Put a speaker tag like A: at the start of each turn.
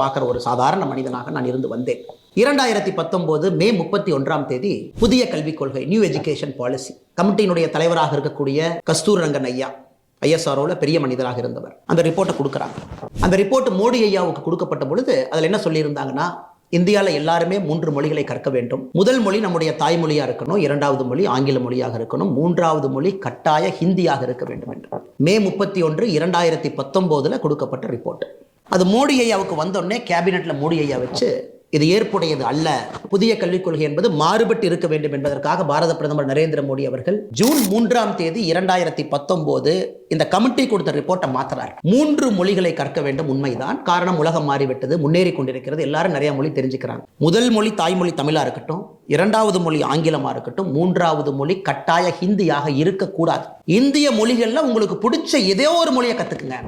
A: பார்க்குற ஒரு சாதாரண மனிதனாக நான் இருந்து வந்தேன். இரண்டாயிரத்தி பத்தொம்போது மே முப்பத்தி ஒன்றாம் தேதி புதிய கல்விக் கொள்கை நியூ எஜுகேஷன் பாலிசி கமிட்டியினுடைய தலைவராக இருக்கக்கூடிய கஸ்தூர் ரங்கன் ஐயா ஐஎஸ்ஆர்ஓவில் பெரிய மனிதராக இருந்தவர். அந்த ரிப்போர்ட்டை கொடுக்குறாங்க. அந்த ரிப்போர்ட் மோடி ஐயாவுக்கு கொடுக்கப்பட்ட பொழுது அதில் என்ன சொல்லியிருந்தாங்கன்னா இந்தியாவில் எல்லாருமே மூன்று மொழிகளை கற்க வேண்டும். முதல் மொழி நம்முடைய தாய்மொழியாக இருக்கணும் இரண்டாவது மொழி ஆங்கில மொழியாக இருக்கணும் மூன்றாவது மொழி கட்டாய ஹிந்தியாக இருக்க வேண்டும் என்று. மே முப்பத்தி ஒன்று இரண்டாயிரத்தி பத்தொம்போதில் கொடுக்கப்பட்ட ரிப்போர்ட் அது மோடி ஐயாவுக்கு வந்தோடனே கேபினெட்டில் மோடி ஐயா வச்சு இது ஏற்புடையது அல்ல. புதிய கல்விக் கொள்கை என்பது மாறுபட்டு இருக்க வேண்டும் என்பதற்காக பாரத பிரதமர் நரேந்திர மோடி அவர்கள் ஜூன் மூன்றாம் தேதி இரண்டாயிரத்தி பத்தொன்பது இந்த கமிட்டி கொடுத்த ரிப்போர்ட்டை மாத்துறார். மூன்று மொழிகளை கற்க வேண்டும் உண்மைதான். காரணம் உலகம் மாறிவிட்டது. முன்னேறி கொண்டிருக்கிறது. எல்லாரும் நிறைய மொழி தெரிஞ்சுக்கிறாங்க. முதல் மொழி தாய்மொழி தமிழா இருக்கட்டும் இரண்டாவது மொழி ஆங்கிலமா இருக்கட்டும் மூன்றாவது மொழி கட்டாய ஹிந்தியாக இருக்கக்கூடாது. இந்திய மொழிகள்ல உங்களுக்கு பிடிச்ச ஏதோ ஒரு மொழியை கத்துக்குங்க.